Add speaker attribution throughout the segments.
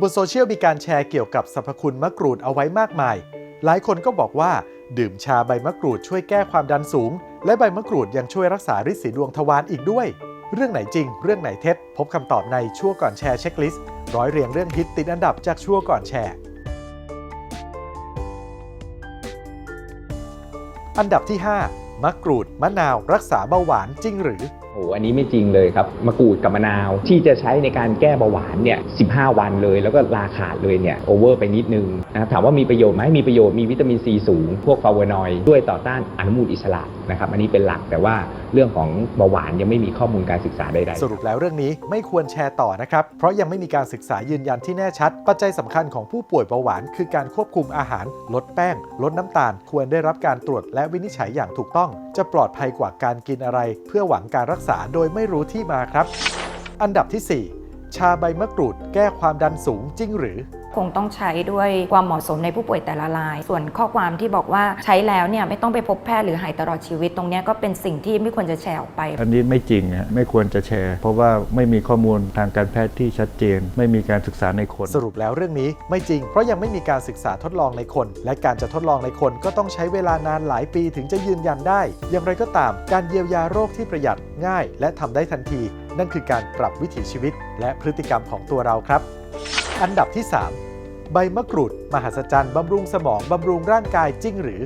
Speaker 1: บนโซเชียลมีการแชร์เกี่ยวกับสรรพคุณมะกรูดเอาไว้มากมาย หลายคนก็บอกว่า ดื่มชาใบมะกรูดช่วยแก้ความดันสูง และใบมะกรูดยังช่วยรักษาริดสีดวงทวารอีกด้วย เรื่องไหนจริง เรื่องไหนเท็จ พบคำตอบในชั่วก่อนแชร์เช็คลิสต์ร้อยเรียงเรื่องฮิตติดอันดับจากชั่วก่อนแชร์ อันดับที่ 5มะกรูดมะนาวรักษาเบาหวานจริงหรือ
Speaker 2: โอ้โหอันนี้ไม่จริงเลยครับมะกรูดกับมะนาวที่จะใช้ในการแก้เบาหวานเนี่ย15 วันเลย แล้วก็ลาขาดเลยเนี่ยโอเวอร์ไปนิดนึงนะครับถามว่ามีประโยชน์ไหมมีประโยชน์มีวิตามินซีสูง พวกฟลาโวนอยด์ด้วยต่อต้านอนุมูลอิสระนะครับอันนี้เป็นหลักแต่ว่าเรื่องของเบาหวานยังไม่มีข้อมูลการศึกษาใดๆ
Speaker 1: สรุปแล้วเรื่องนี้ไม่ควรแชร์ต่อนะครับ เพราะยังไม่มีการศึกษายืนยันที่แน่ชัด ปัจจัยสำคัญของผู้ป่วยเบาหวาน คือการควบคุมอาหาร ลดแป้ง ลดน้ำตาล ควรได้รับการตรวจและวินิจฉัยอย่างถูกต้อง จะปลอดภัยกว่าการกินอะไร เพื่อหวังการรักษาโดยไม่รู้ที่มาครับ อันดับที่ 4 ชาใบมะกรูดแก้ความดันสูงจริงหรือ
Speaker 3: คงต้องใช้ด้วยความเหมาะสมในผู้ป่วยแต่ละราย ส่วนข้อความที่บอกว่าใช้แล้วเนี่ยไม่ต้องไปพบแพทย์หรือหายตลอดชีวิตตรงเนี้ยก็เป็นสิ่งที่ไม่ควรจะแชร์ออกไป
Speaker 4: อันนี้ไม่จริงฮะไม่ควรจะแชร์ เพราะว่าไม่มีข้อมูลทางการแพทย์ที่ชัดเจน ไม่มีการศึกษาในคน
Speaker 1: สรุปแล้วเรื่องนี้ไม่จริง เพราะยังไม่มีการศึกษาทดลองในคน และการจะทดลองในคนก็ต้องใช้เวลานานหลายปีถึงจะยืนยันได้ อย่างไรก็ตาม การเยียวยาโรคที่ประหยัดง่าย และทำได้ทันที นั่นคือการปรับวิถีชีวิต และพฤติกรรมของตัวเราครับ อันดับที่ 3 ใบมะกรูด มหัศจรรย์บำรุงสมอง บำรุงร่างกายจริงหรือ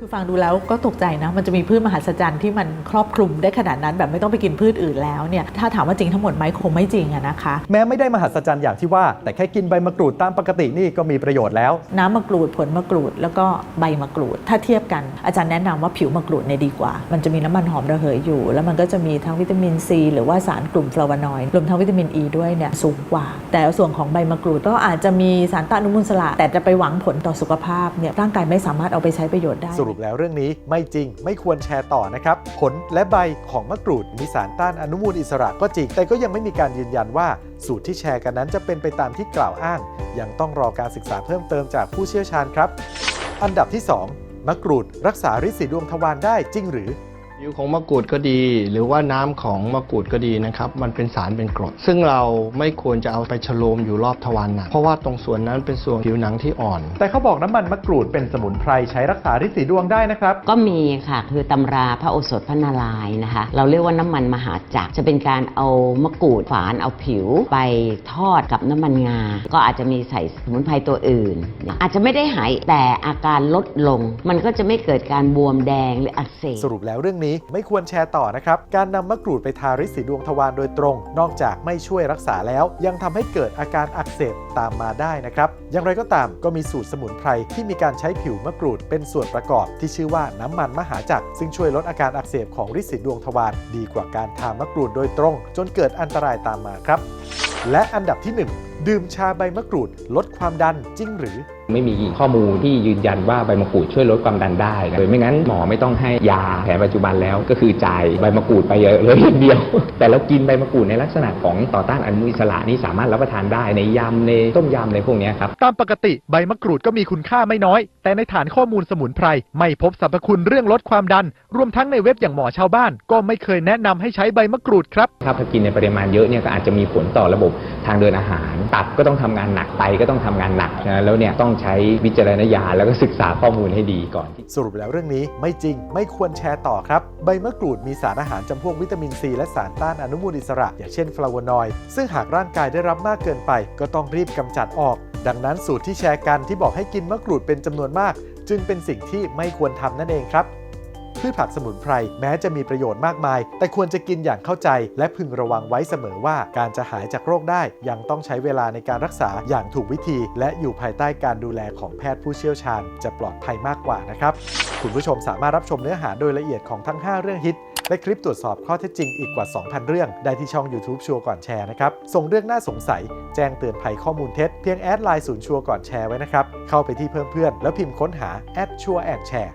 Speaker 5: คือฟังดูแล้วก็ตกใจนะ มันจะมีพืชมหัศจรรย์ที่มันครอบคลุมได้ขนาดนั้น แบบไม่ต้องไปกินพืชอื่นแล้วเนี่ย ถ้าถามว่าจริงทั้งหมดไหมคงไม่จริงอะนะคะ
Speaker 1: แม้ไม่ได้มหัศจรรย์อย่างที่ว่า แต่แค่กินใบมะกรูดตามปกตินี่ก็มีประโยชน์แล้ว
Speaker 5: น้ำมะกรูดผลมะกรูดแล้วก็ใบมะกรูด ถ้าเทียบกันอาจารย์แนะนำว่าผิวมะกรูดเนี่ยดีกว่า มันจะมีน้ำมันหอมระเหยอยู่ แล้วมันก็จะมีทั้งวิตามินซีหรือว่าสารกลุ่มฟลาโวนอยด์รวมทั้งวิตามินอ e ีด้วยเนี่ยสูงกว่า แต่ส่วนของใบมะกรูดก็อาจจะมีสารต้านอนุมูลอิสระแต่จะไปหวังผลต่อสุขภาพเนี่ยร่างกายไม่สามารถเอาไปใช้ประโยชน์ได้
Speaker 1: สรุปแล้วเรื่องนี้ไม่จริงไม่ควรแชร์ต่อนะครับ ผลและใบของมะกรูดมีสารต้านอนุมูลอิสระก็จริง แต่ก็ยังไม่มีการยืนยันว่าสูตรที่แชร์กันนั้นจะเป็นไปตามที่กล่าวอ้าง ยังต้องรอการศึกษาเพิ่มเติมจากผู้เชี่ยวชาญครับ อันดับที่ 2มะกรูดรักษาฤทธิ์สีดวงทวารได้จริงหรือ
Speaker 6: ผิวของมะกรูดก็ดี หรือว่าน้ำของมะกรูดก็ดีนะครับมันเป็นสารเป็นกรด ซึ่งเราไม่ควรจะเอาไปฉโลมอยู่รอบทวารหนักเพราะว่าตรงส่วนนั้นเป็นส่วนผิวหนังที่อ่อน
Speaker 1: แต่เขาบอกน้ำมันมะกรูดเป็นสมุนไพรใช้รักษาริดสีดวงได้นะครับ
Speaker 7: ก็มีค่ะคือตำราพระโอสถพระนารายณ์นะคะ เราเรียกว่าน้ำมันมหาจักรจะเป็นการเอามะกรูดฝานเอาผิวไปทอดกับน้ำมันงา ก็อาจจะมีใส่สมุนไพรตัวอื่น อาจจะไม่ได้หายแต่อาการลดลง มันก็จะไม่เกิดการบวมแดงหรืออักเสบ
Speaker 1: สรุปแล้วเรื่องนี้ไม่ควรแชร์ต่อนะครับ การนำมะกรูดไปทาริดสีดวงทวารโดยตรง นอกจากไม่ช่วยรักษาแล้ว ยังทำให้เกิดอาการอักเสบตามมาได้นะครับ อย่างไรก็ตามก็มีสูตรสมุนไพรที่มีการใช้ผิวมะกรูดเป็นส่วนประกอบ ที่ชื่อว่าน้ำมันมหาจักรซึ่งช่วยลดอาการอักเสบของริดสีดวงทวารดีกว่าการทามะกรูดโดยตรง จนเกิดอันตรายตามมาครับ และอันดับที่หนึ่งดื่มชาใบมะกรูด ลดความดันจริงหรือ
Speaker 2: ไม่มีข้อมูลที่ยืนยันว่าใบมะกรูดช่วยลดความดันได้นะโดยไม่งั้นหมอไม่ต้องให้ยาแผนปัจจุบันแล้ว ก็คือจ่ายใบมะกรูดไปเลยเลยอย่างเดียว แต่เรากินใบมะกรูดในลักษณะของต่อต้านอนุมูลอิสระนี่สามารถรับประทานได้ในยำในต้มยำในพวกเนี้ยครับ
Speaker 1: ตามปกติใบมะกรูดก็มีคุณค่าไม่น้อย แต่ในฐานข้อมูลสมุนไพรไม่พบสรรพคุณเรื่องลดความดัน รวมทั้งในเว็บอย่างหมอชาวบ้าน ก็ไม่เคยแนะนำให้ใช้ใบมะกรูดครับ
Speaker 2: ถ้ากินในปริมาณเยอะเนี่ยก็อาจจะมีผลต่อระบบทางเดินอาหาร ตับก็ต้องทำงานหนักไตก็ต้องทำงานหนักนะแล้วเนี่ยต้องใช้วิจารณญาณแล้วก็ศึกษาข้อมูลให้ดีก่อนที่
Speaker 1: สรุปแล้วเรื่องนี้ไม่จริงไม่ควรแชร์ต่อครับ ใบมะกรูดมีสารอาหารจำพวกวิตามินซีและสารต้านอนุมูลอิสระ อย่างเช่นฟลาโวนอยด์ซึ่งหากร่างกายได้รับมากเกินไป ก็ต้องรีบกำจัดออก ดังนั้นสูตรที่แชร์กันที่บอกให้กินมะกรูดเป็นจำนวนมาก จึงเป็นสิ่งที่ไม่ควรทำนั่นเองครับ พืชผักสมุนไพรแม้จะมีประโยชน์มากมาย แต่ควรจะกินอย่างเข้าใจ และพึงระวังไว้เสมอว่าการจะหายจากโรคได้ยังต้องใช้เวลาในการรักษาอย่างถูกวิธี และอยู่ภายใต้การดูแลของแพทย์ผู้เชี่ยวชาญ จะปลอดภัยมากกว่านะครับ คุณผู้ชมสามารถรับชมเนื้อหาโดยละเอียดของทั้ง 5 เรื่องฮิตและคลิปตรวจสอบข้อเท็จจริงอีกกว่า 2,000 เรื่อง ได้ที่ช่อง YouTube ชัวร์ก่อนแชร์นะครับ ส่งเรื่องน่าสงสัย แจ้งเตือนภัยข้อมูลเท็จ เพียงแอดไลน์ศูนย์ชัวร์ก่อนแชร์ไว้นะครับ เข้าไปที่เพิ่มเพื่อน แล้วพิมพ์ค้นหาแอดชัวร์แอนแชร์